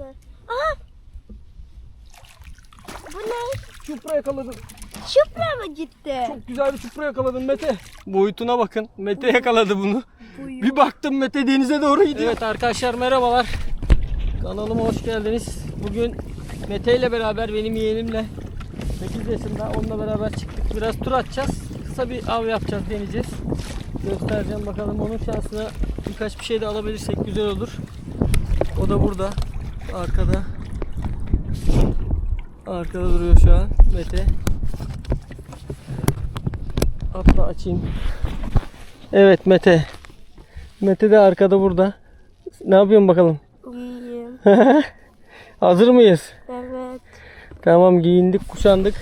mı? Aha! Bu ne? Çupra yakaladım. Şupra mı gitti? Çok güzel bir çupra yakaladım Mete. Boyutuna bakın. Mete yakaladı bunu. Boyu. Bir baktım Mete denize doğru gidiyor. Evet arkadaşlar merhabalar. Kanalıma hoş geldiniz. Bugün Mete ile beraber benim yeğenimle 8 yaşında onunla beraber çıktık. Biraz tur atacağız. Kısa bir av yapacağız, deneyeceğiz. Göstereceğim bakalım onun şansına birkaç bir şey de alabilirsek güzel olur. O da burada. Arkada. Arkada duruyor şu an Mete. Atla açayım. Evet Mete. Mete de arkada burada. Ne yapıyorsun bakalım? İyiyim. Hazır mıyız? Evet. Tamam giyindik kuşandık.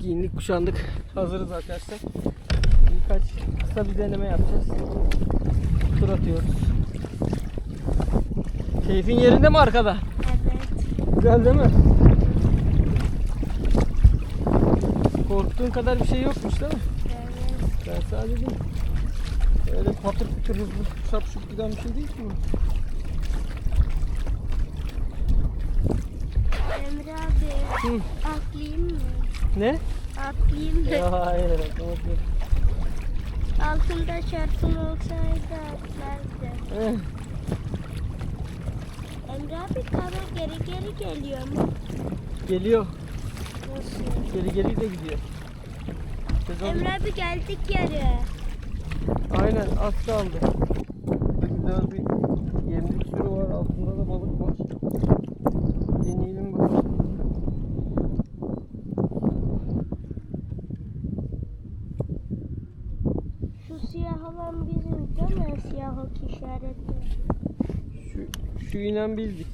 Giyindik kuşandık. Hazırız arkadaşlar. Birkaç kısa bir deneme yapacağız. Tur atıyoruz. Keyfin yerinde mi arkada? Evet. Güzel değil mi? Korktuğun kadar bir şey yokmuş değil mi? Evet. Ben sadece öyle patır kütür hızlı şap şup giden bir şey değil ki bu. Emre abi. Hı. Atlayayım mı? Ne? Atlayayım mı? Ya hayır atlamak. Altında şartım olsaydı atlardım. Emre abi kara geri geri geliyor mu? Geliyor. Nasıl? Geri geri de gidiyor. Sezon- Emre abi geldik yere. Aynen az kaldı. Güzel bir yemlik sürü var. Altında da balık var. Deneyelim bakalım. Şu siyah olan bizim değil mi? Siyah ok işareti. Şu, şu inen bizdik.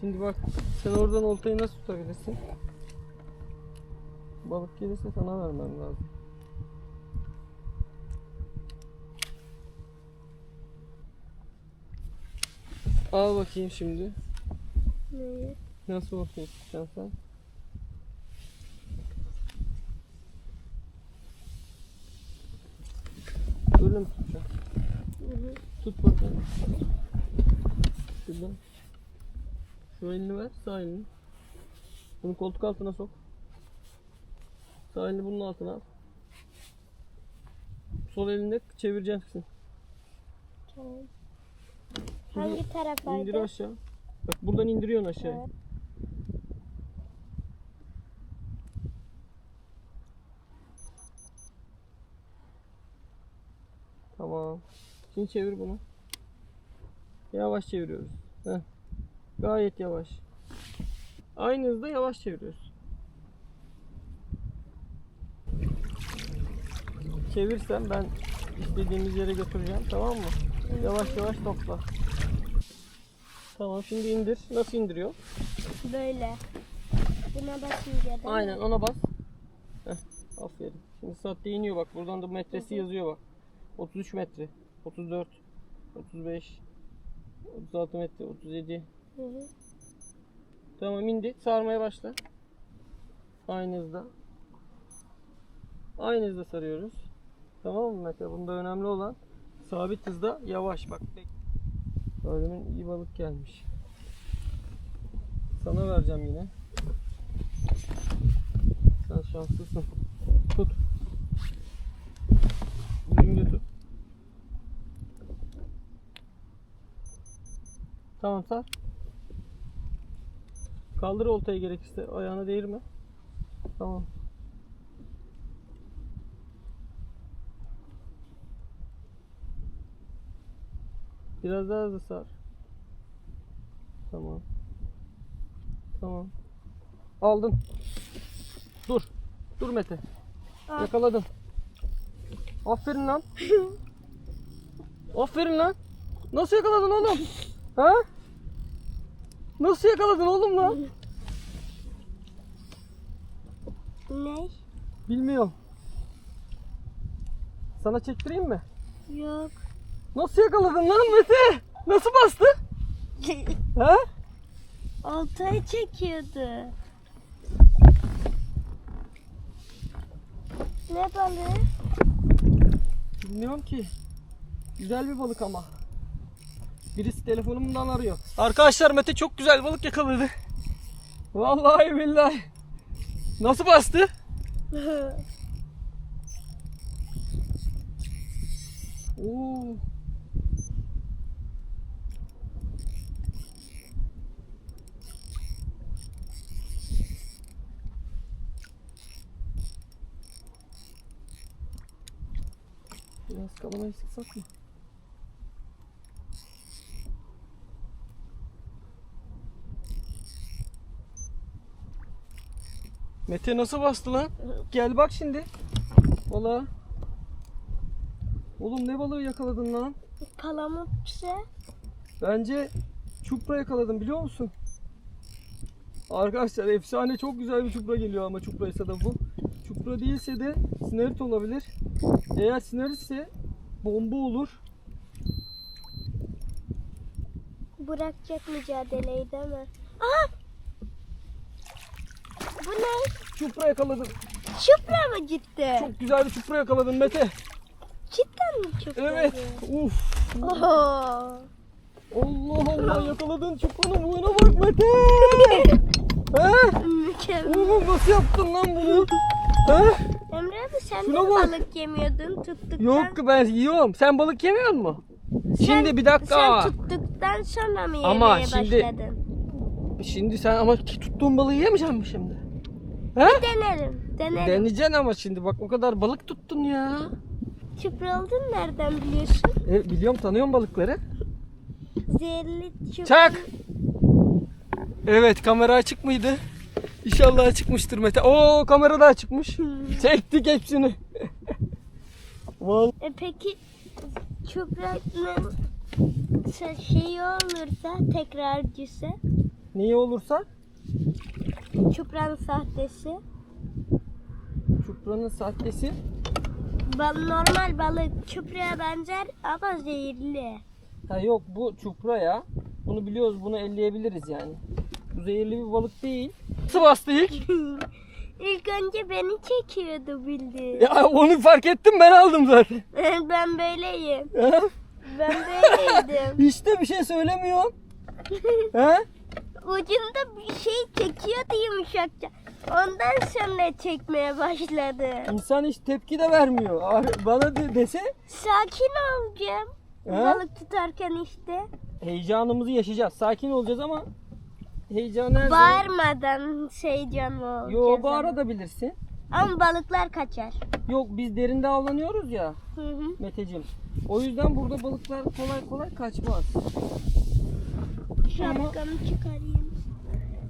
Şimdi bak sen oradan oltayı nasıl tutabilirsin? Balık gelirse sana vermem lazım. Al bakayım şimdi. Neyi? Nasıl oltayı tutacaksın sen? Öyle mi tutacaksın? Hı hı. Tut bakalım. Şuradan. Şu elini ver, sağ elini. Bunu koltuk altına sok. Sağ elini bunun altına al. Sol elinde çevireceksin. Tamam. Hangi taraftaydı? İndir aşağı. Bak buradan indiriyorsun aşağı. Evet. Tamam. Şimdi çevir bunu. Yavaş çeviriyoruz. Heh. Gayet yavaş. Aynı hızda yavaş çeviriyoruz. Çevirsen ben istediğimiz yere götüreceğim tamam mı? Yavaş yavaş topla. Tamam şimdi indir. Nasıl indiriyor? Böyle. Buna basınca mi? Aynen ona bas. Heh, aferin. Şimdi saatte iniyor bak. Buradan da metresi yazıyor bak. 33 metre. 34. 35. 36 metre. 37. Hı hı. Tamam indi. Sarmaya başla. Aynı hızda. Aynı hızda sarıyoruz. Tamam mı Mete? Bunda önemli olan sabit hızda yavaş bak. Gördüğümün iyi balık gelmiş. Sana vereceğim yine. Sen şanslısın. Tut. Düzgün tut. Tamam sar. Kaldır oltayı gerekirse. Ayağına değirme. Tamam. Biraz daha hızlı sar. Tamam. Tamam. Aldın. Dur. Dur Mete. Al. Yakaladın. Aferin lan. Aferin lan. Nasıl yakaladın oğlum? Ha? Nasıl yakaladın oğlum lan? Ne? Bilmiyorum. Sana çektireyim mi? Yok. Nasıl yakaladın lan Mete? Nasıl bastı? Ha? Oltayı çekiyordu. Ne balığı? Bilmiyorum ki. Güzel bir balık ama. Birisi telefonumdan arıyor. Arkadaşlar Mete çok güzel balık yakaladı. Vallahi billahi. Nasıl bastı? Oo. Biraz kalamayı sıksak mı? Mete nasıl bastı lan? Gel bak şimdi. Valla. Oğlum ne balığı yakaladın lan? Palamutçu. Bence çupra yakaladım biliyor musun? Arkadaşlar efsane çok güzel bir çupra geliyor ama çupraysa da bu. Çupra değilse de sinerit olabilir. Eğer sineritse bomba olur. Bırakacak mücadeleyi değil mi? Aha! Bu ne? Çupra yakaladım. Çupra mı gitti? Çok güzel bir çupra yakaladım Mete. Cidden mi çupra? Evet. Uf. Oho. Allah Allah yakaladın çupranın boyuna bak Mete. He? Mükemmel. Oğlum nasıl yaptın lan bunu? He? Emre abi sen de Şuna bak. balık yemiyordun tuttuktan. Yok ben yiyorum. Sen balık yemiyor musun? Şimdi bir dakika. Sen tuttuktan sonra mı yemeye Ama şimdi- başladın? Şimdi sen ama ki tuttuğun balığı yemeyecek misin şimdi? He? Denerim. Denerim. Deneyeceksin ama şimdi bak o kadar balık tuttun ya. Çupra olduğunu nereden biliyorsun? E, biliyorum tanıyorum balıkları. Zehirli çupra. Çak. Evet kamera açık mıydı? İnşallah açıkmıştır Mete. Oo kamera da açıkmış. Çektik hepsini. Vallahi E peki çupranın se- şeyi olursa tekrarcısı neyi olursa çupranın sahtesi çupranın sahtesi. Bal normal balık çupraya benzer ama zehirli. Ha yok bu çupra ya. Bunu biliyoruz bunu elleyebiliriz yani. Bu zehirli bir balık değil. Nasıl bastı ilk? İlk önce beni çekiyordu bildiğin. Ya onu fark ettim ben aldım zaten. ben böyleyim. Ben böyleydim. Hiç de bir şey söylemiyorsun. He? Ucunda bir şey çekiyordu yumuşakça. Ondan sonra çekmeye başladı. İnsan hiç tepki de vermiyor. Ar- Bana de- dese Sakin olacağım. He? Balık tutarken işte. heyecanımızı yaşayacağız. Sakin olacağız ama heyecan her zaman- Bağırmadan heyecanlı olacağız. Yo ama. arada bilirsin. Ama balıklar kaçar. Yok biz derinde avlanıyoruz ya Hı hı. Meteciğim. O yüzden burada balıklar kolay kolay kaçmaz. Şapkamı çıkarayım.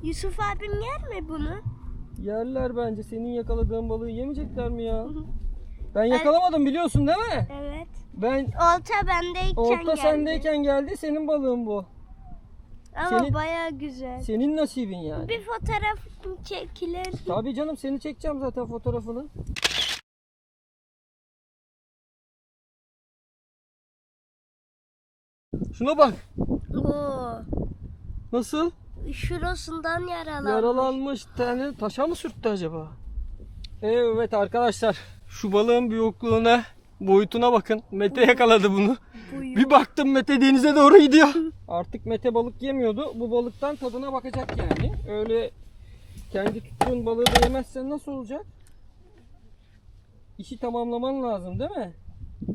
Yusuf abim yer mi bunu? yerler bence. Senin yakaladığın balığı yemeyecekler mi ya? Ben yakalamadım biliyorsun değil mi? Evet. Ben Olta bendeyken olta geldi. sendeyken geldi senin balığın bu. Ama Senin- baya güzel. Senin nasibin yani. Bir fotoğraf çekilir. Tabii canım seni çekeceğim zaten fotoğrafını. Şuna bak. Oo. Nasıl? Şurasından yaralanmış. Yaralanmış tane taşa mı sürttü acaba? Evet arkadaşlar şu balığın büyüklüğüne boyutuna bakın. Mete yakaladı bunu. Bir baktım Mete denize doğru gidiyor. Artık Mete balık yemiyordu. Bu balıktan tadına bakacak yani. Öyle kendi tuttuğun balığı da yemezsen nasıl olacak? İşi tamamlaman lazım değil mi?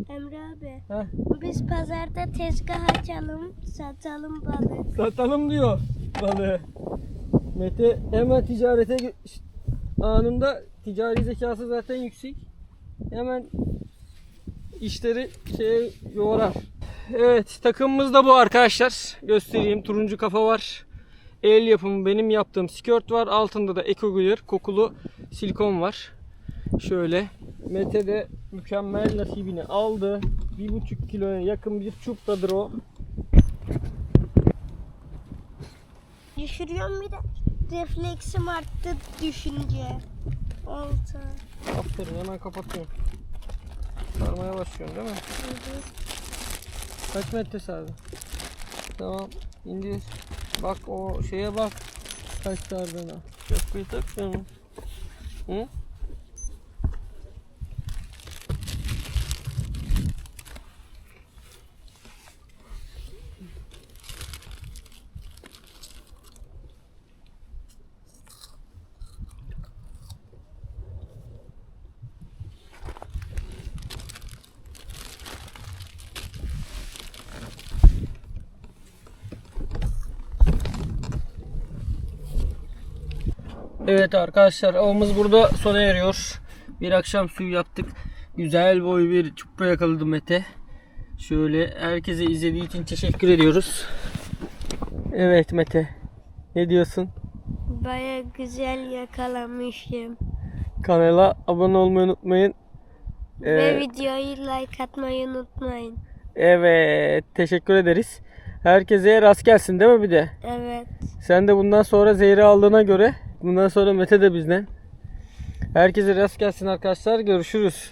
Emre abi. Heh, Biz pazarda tezgah açalım, satalım balık. satalım diyor balığı. Mete hemen ticarete anında ticari zekası zaten yüksek. Hemen işleri şeye yorar. Evet takımımız da bu arkadaşlar. Göstereyim turuncu kafa var. El yapımı benim yaptığım skirt var. Altında da Eco Clear kokulu silikon var. Şöyle. Mete de mükemmel nasibini aldı. Bir buçuk kiloya yakın bir çupradır o. Düşürüyorum bir de refleksim arttı düşünce. Olta. Aferin hemen kapatıyorum. Sarmaya başlıyorum değil mi? Kaç metre sardı? Tamam indir. Bak o şeye bak. Kaç sardığına. Köprüyü takmıyor mu? Hı? Evet arkadaşlar avımız burada sona eriyor. Bir akşam suyu yaptık. Güzel boy bir çupra yakaladı Mete. Şöyle herkese izlediği için teşekkür ediyoruz. Evet Mete. Ne diyorsun? Baya güzel yakalamışım. Kanala abone olmayı unutmayın. Ee, Ve videoyu like atmayı unutmayın. evet teşekkür ederiz. Herkese rast gelsin değil mi bir de? Evet. Sen de bundan sonra Zehri aldığına göre bundan sonra Mete de bizden. Herkese rast gelsin arkadaşlar. Görüşürüz.